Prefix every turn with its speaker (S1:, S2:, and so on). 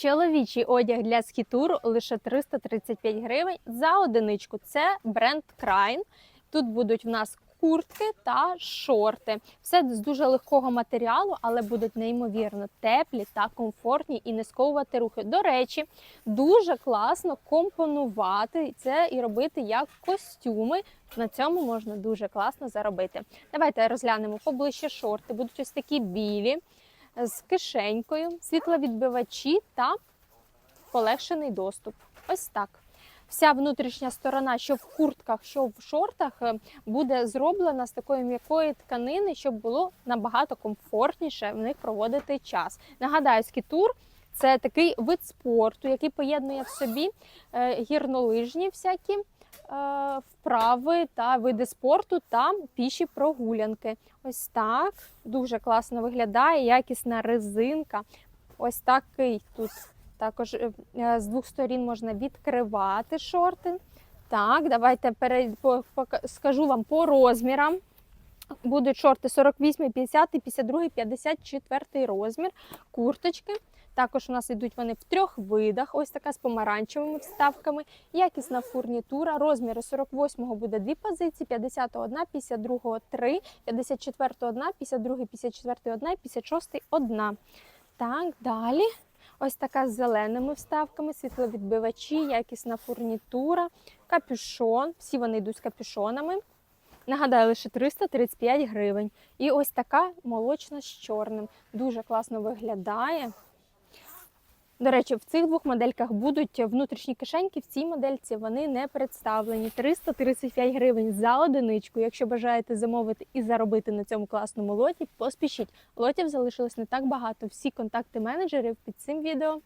S1: Чоловічий одяг для скітуру лише 335 гривень за одиничку. Це бренд Крайн. Тут будуть в нас куртки та шорти. Все з дуже легкого матеріалу, але будуть неймовірно теплі та комфортні і не сковувати рухи. До речі, дуже класно компонувати це і робити як костюми. На цьому можна дуже класно заробити. Давайте розглянемо поближче шорти. Будуть ось такі білі з кишенькою, світловідбивачі та полегшений доступ. Ось так. Вся внутрішня сторона, що в куртках, що в шортах, е, буде зроблена з такої м'якої тканини, щоб було набагато комфортніше в них проводити час. Нагадаю, скітур це такий вид спорту, який поєднує в собі е, гірнолижні всякі вправи та види спорту та піші прогулянки. Ось так дуже класно виглядає, якісна резинка. Ось такий тут також е, е, з двох сторін можна відкривати шорти. Так, давайте перед, скажу вам по розмірам. Будуть шорти 48, 50, 52, 54 розмір, курточки. Також у нас йдуть вони в трьох видах, ось така з помаранчевими вставками, якісна фурнітура. Розміри 48-го буде дві позиції, 50-го одна, 52-го три, 54-го одна, 52-й, 54-й одна, і 56-й одна. Так, далі. Ось така з зеленими вставками, світловідбивачі, якісна фурнітура, капюшон. Всі вони йдуть з капюшонами. Нагадаю, лише 335 гривень. І ось така молочна з чорним. Дуже класно виглядає. До речі, в цих двох модельках будуть внутрішні кишеньки. В цій модельці вони не представлені. 335 гривень за одиничку. Якщо бажаєте замовити і заробити на цьому класному лоті, поспішіть. Лотів залишилось не так багато. Всі контакти менеджерів під цим відео.